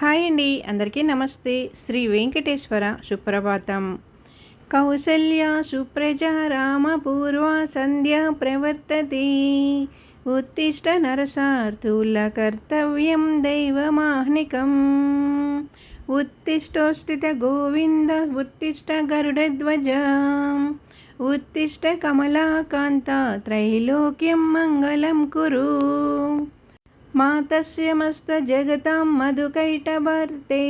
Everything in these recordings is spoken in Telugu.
హాయ్ అండి అందరికీ నమస్తే. శ్రీ వెంకటేశ్వర సుప్రభాతం. కౌసల్య సుప్రజ రామ పూర్వ సంధ్య ప్రవర్తతి. ఉత్తిష్ట నరసార్థుల కర్తవ్యం దైవమాహ్నికం. ఉత్తిష్టోస్థిత గోవింద ఉత్తిష్ట గరుడధ్వజ. ఉత్తిష్ట కమలాకాంత త్రైలోక్యం మంగళం కురు. मातस्य मस्तजगतां मधुकैटभर्ते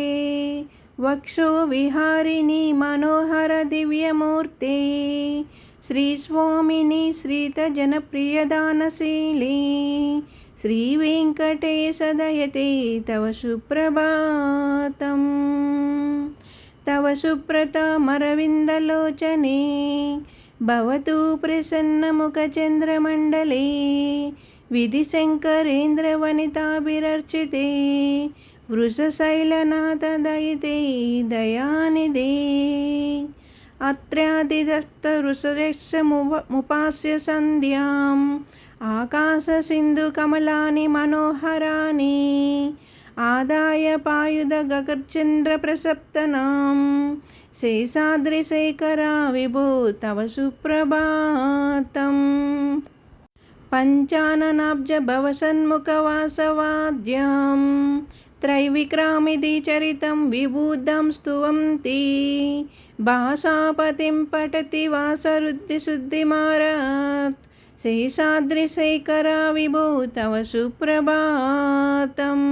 वक्षो विहारिणि मनोहरदिव्यमूर्ते श्रीस्वामिनि श्रीतजनप्रियदानशीली श्रीवेङ्कटेशदयते तव सुप्रभातम् तव सुप्रतामरविन्दलोचने भवतु प्रसन्नमुखचन्द्रमण्डले विधिशङ्करेन्द्रवनिताभिरर्चिते वृषशैलनाथदयिते दयानिधे अत्रादिदत्तवृषयक्षमुपास्य सन्ध्याम् आकाशसिन्धुकमलानि मनोहराणि आदाय पायुधगगर्चन्द्रप्रसप्तनां शेषाद्रिशेखरा विभो तव सुप्रभातम् पञ्चाननाब्जभवसन्मुखवासवाद्यां त्रैविक्रामिति चरितं विबुद्धं स्तुवन्ति भाषापतिं पठति वासरुद्धिशुद्धिमारात् शेषाद्रिशेखरा विभो तव सुप्रभातम्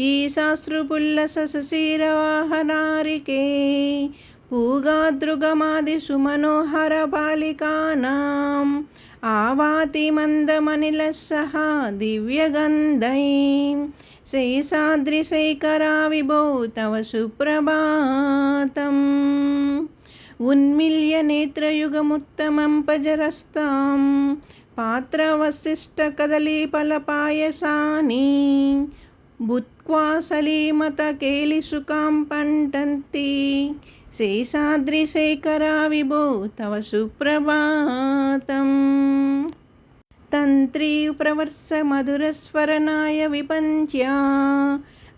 ईशाश्रुपुल्लसशिरवाहनारिके पूगादृगमादिसुमनोहरबालिकानाम् ఆవాతి మందమనిలస్సహ దివ్యగంధై శేషాద్రిశేఖరా విభో తవ సుప్రభాతం ఉన్మిల్య నేత్రయుగముత్తమంపజరస్తాం పాత్రవశిష్ట కదలీపలపాయసాని బుత్వా సలీమత కేలిసుకాం పంటంతి शेषाद्रिशेखरा विभो तव सुप्रभातम् तन्त्री प्रवर्षमधुरस्वरनाय विपञ्च्या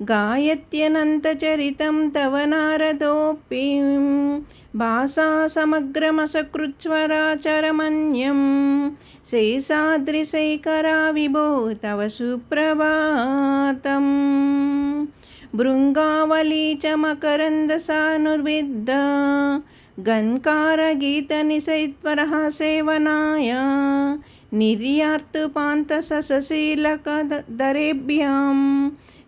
गायत्यनन्तचरितं तव नारदोऽपिं भाषा समग्रमसकृच्छ्वराचरमन्यं शेषाद्रिशेखरा विभो तव सुप्रभातम् भृङ्गावली च मकरन्दसानुर्विद्ध गन्कारगीतनिशैत्वरः सेवनाय निर्यार्तुपान्तसशीलकदरेभ्यां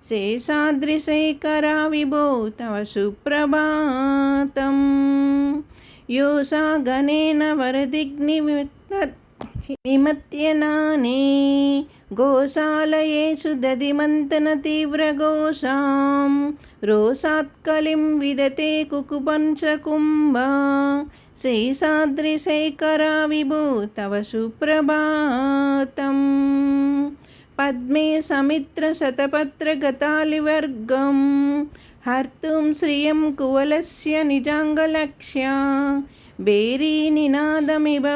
शेषाद्रिशेखरा विभो तव सुप्रभातम् योषा गणेन वरदिग्निमिमत्यनाने गोशालयेषु दधिमन्तनतीव्रघोषां रोषात्कलिं विदते कुकुपंशकुम्भा शेषाद्रिशेखरा विभो तव सुप्रभातम् पद्मे समित्रशतपत्रगतालिवर्गं हर्तुं श्रियं कुवलस्य निजाङ्गलक्ष्या बेरीनिनादमिव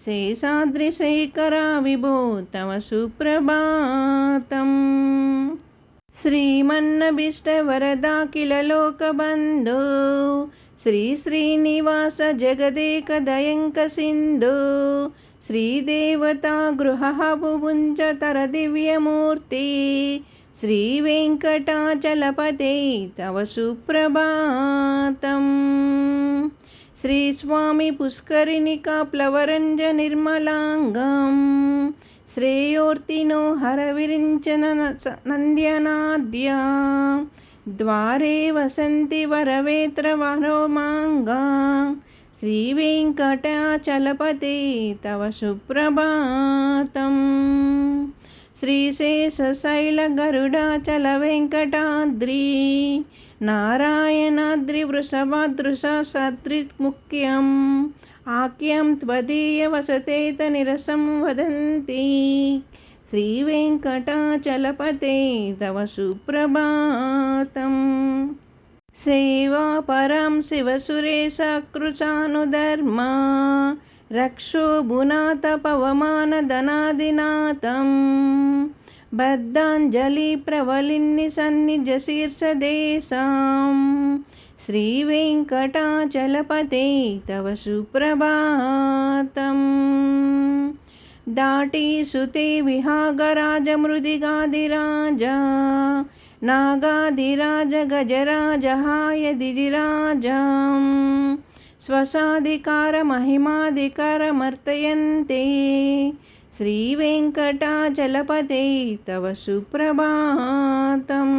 विस्ततीव्रनादम् शेषाद्रिशेखरा विभो तव सुप्रभातम् श्रीमन्नभीष्टवरदा लोकबन्धो श्रीश्रीनिवास जगदेकदयङ्कसिन्धु श्रीदेवता गृहः बुभुञ्जतरदिव्यमूर्ति श्रीवेङ्कटाचलपते तव सुप्रभातम् श्रीस्वामी पुष्करिणिकाप्लवरञ्जनिर्मलाङ्गं श्रेयोर्तिनो हरविरिञ्चन नन्द्यनाद्या द्वारे वसन्ति वरवेत्रवरोमाङ्गा श्रीवेङ्कटाचलपते तव सुप्रभातम् శ్రీశేషశైలగరుడాచల వెంకటాద్రి నారాయణాద్రి వృషభాదృశ సత్రిముఖ్యం ఆఖ్యం త్వదీయ వసతేత నిరసం వదంతి శ్రీవేంకటాచలపతే తవ సుప్రభాతం. సేవాపరం శివసురేశకృచానుధర్మా रक्षोभुनाथपवमानधनादिनाथं बद्धाञ्जलिप्रवलिन्निसन्निजशीर्षदेशां श्रीवेङ्कटाचलपते तव सुप्रभातम् दाटीसुते विहागराजमृदिगादिराजा नागाधिराज गजराजहाय दिजिराजाम् स्वसाधिकारमहिमाधिकारमर्तयन्ते श्रीवेङ्कटाचलपते तव सुप्रभातम्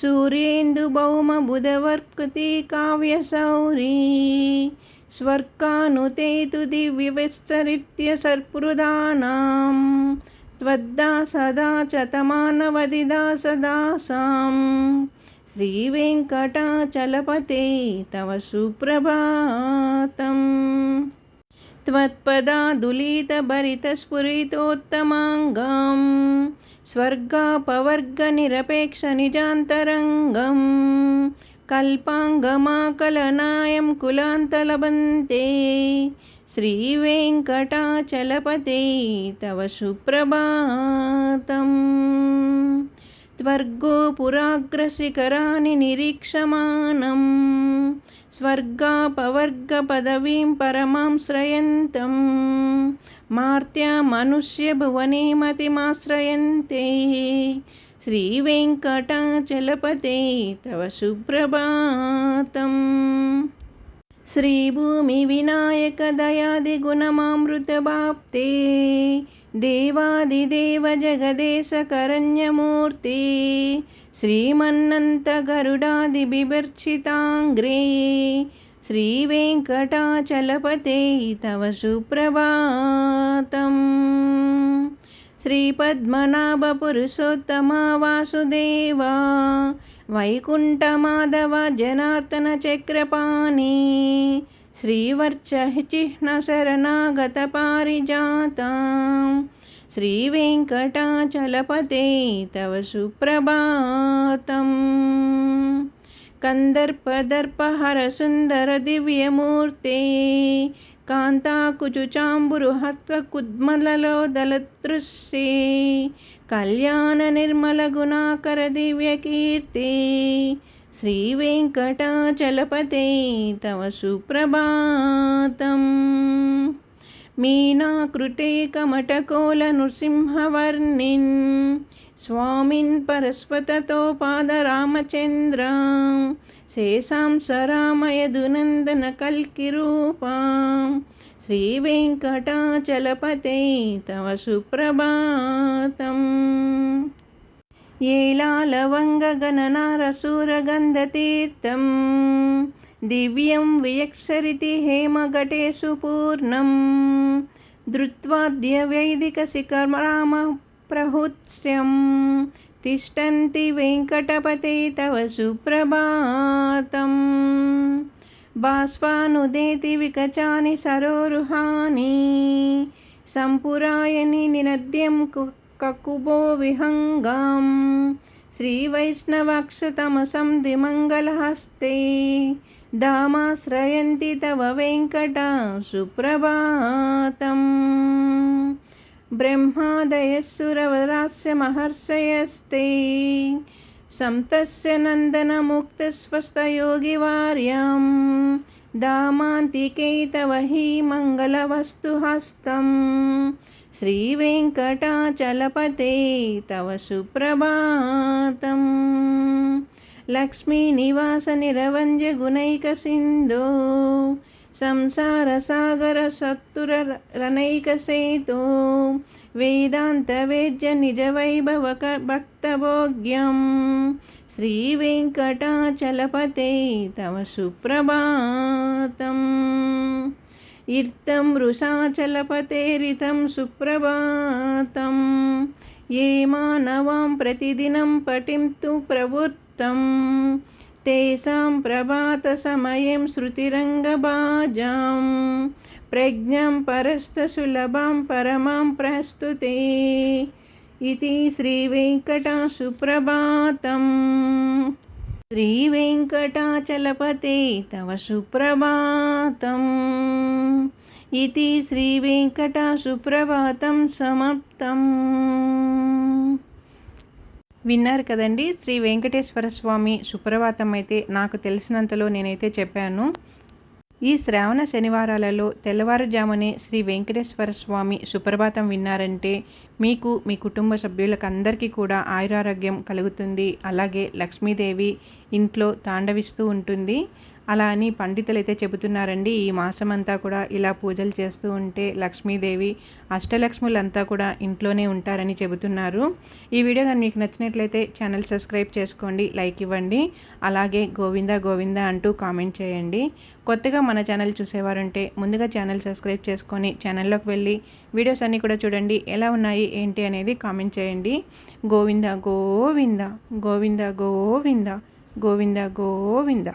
सूर्येन्दुभौमबुधवर्कृति काव्यसौरी स्वर्गानुते तु दिव्यविस्तरित्य सर्पृदानां त्वद्दा सदा च तमानवदिदा सदासां श्रीवेङ्कटाचलपते तव सुप्रभातम् त्वत्पदादुलितभरितस्फुरितोत्तमाङ्गम् स्वर्गापवर्गनिरपेक्षनिजान्तरङ्गं कल्पाङ्गमाकलनायं कुलान्तलबन्ते श्रीवेङ्कटाचलपते तव सुप्रभातम् त्वर्गो पुराग्रशिखराणि निरीक्षमाणम् स्वर्गापवर्गपदवीं परमां श्रयन्तम् मार्त्यामनुष्यभुवने मतिमाश्रयन्ते श्रीवेङ्कटाचलपते तव सुप्रभातम् श्रीभूमिविनायकदयादिगुणमामृतभाप्ते देवादिदेव जगदेशकरण्यमूर्ति श्रीमन्नन्तगरुडादिबिभर्चिताङ्ग्रे श्रीवेङ्कटाचलपते तव सुप्रभातम् श्रीपद्मनाभपुरुषोत्तमा वासुदेवा वैकुण्ठमाधव जनार्दनचक्रपाणि श्रीवर्चचिह्नशरणागतपारिजाता श्रीवेङ्कटाचलपते तव सुप्रभातम् కందర్పదర్పహరసుందరదివ్యమూర్తే కాంతాకుచుచాంబురుహత్వకుద్మలలో దళతృశ్రీ కళ్యాణ శ్రీ వెంకటాచలపతే తవ సుప్రభాతం. మీనాకృతే కమటకోల నృసింహవర్ణిన్ స్వామిన్ పరస్పతతో పాదరామచంద్ర శేషాంస రామయదునందన శ్రీ వెంకటాచలపతే తవ సుప్రభాతం. येलालवङ्गगणनारसूरगन्धतीर्थं दिव्यं वियक्षरिति हेमघटेषु पूर्णं धृत्वाद्यवैदिकशिखरामप्रहुत्स्यं तिष्ठन्ति वेङ्कटपते तव सुप्रभातम् बाष्पानुदेति विकचानि सरोरुहानि सम्पुरायनि निनद्यं ककुबो विहङ्गम् श्रीवैष्णवक्षतमसं दिमङ्गलहस्ते दामाश्रयन्ति तव वेङ्कटा सुप्रभातम् ब्रह्मादयस्सुरवरास्य महर्षयस्ते संतस्य नन्दनमुक्तस्वस्थयोगिवार्यं दामान्तिके तव हि मङ्गलवस्तुहस्तम् श्रीवेङ्कटाचलपते तव सुप्रभातम् लक्ष्मीनिवासनिरवञ्जगुणैकसिन्धो संसारसागरसत्तुरनैकसेतो वेदान्तवेद्यनिजवैभवक भक्तभोग्यं श्रीवेङ्कटाचलपते तव सुप्रभातम् इर्तं वृषाचलपतेरितं सुप्रभातं ये मानवां प्रतिदिनं पठिन्तु प्रवृत्तं तेषां प्रभातसमयं श्रुतिरङ्गबाजां प्रज्ञां परस्थसुलभां परमां प्रस्तुते इति श्रीवेङ्कटसुप्रभातम् श्रीवेङ्कटाचलपते तव सुप्रभातम् इति श्रीवेङ्कटसुप्रभातं समाप्तम् విన్నారు కదండి. శ్రీ వెంకటేశ్వర స్వామి సుప్రభాతం అయితే నాకు తెలిసినంతలో నేనైతే చెప్పాను. ఈ శ్రావణ శనివారాలలో తెల్లవారుజామునే శ్రీ వెంకటేశ్వర స్వామి సుప్రభాతం విన్నారంటే మీకు మీ కుటుంబ సభ్యులకు అందరికీ కూడా ఆయురారోగ్యం కలుగుతుంది. అలాగే లక్ష్మీదేవి ఇంట్లో తాండవిస్తూ ఉంటుంది. అలా అని పండితులు అయితే చెబుతున్నారండి. ఈ మాసం అంతా కూడా ఇలా పూజలు చేస్తూ ఉంటే లక్ష్మీదేవి అష్టలక్ష్ములంతా కూడా ఇంట్లోనే ఉంటారని చెబుతున్నారు. ఈ వీడియో కానీ మీకు నచ్చినట్లయితే ఛానల్ సబ్స్క్రైబ్ చేసుకోండి లైక్ ఇవ్వండి. అలాగే గోవింద గోవింద అంటూ కామెంట్ చేయండి. కొత్తగా మన ఛానల్ చూసేవారంటే ముందుగా ఛానల్ సబ్స్క్రైబ్ చేసుకొని ఛానల్లోకి వెళ్ళి వీడియోస్ అన్నీ కూడా చూడండి. ఎలా ఉన్నాయి ఏంటి అనేది కామెంట్ చేయండి. గోవింద గోవింద గోవింద గోవింద గోవింద గోవింద.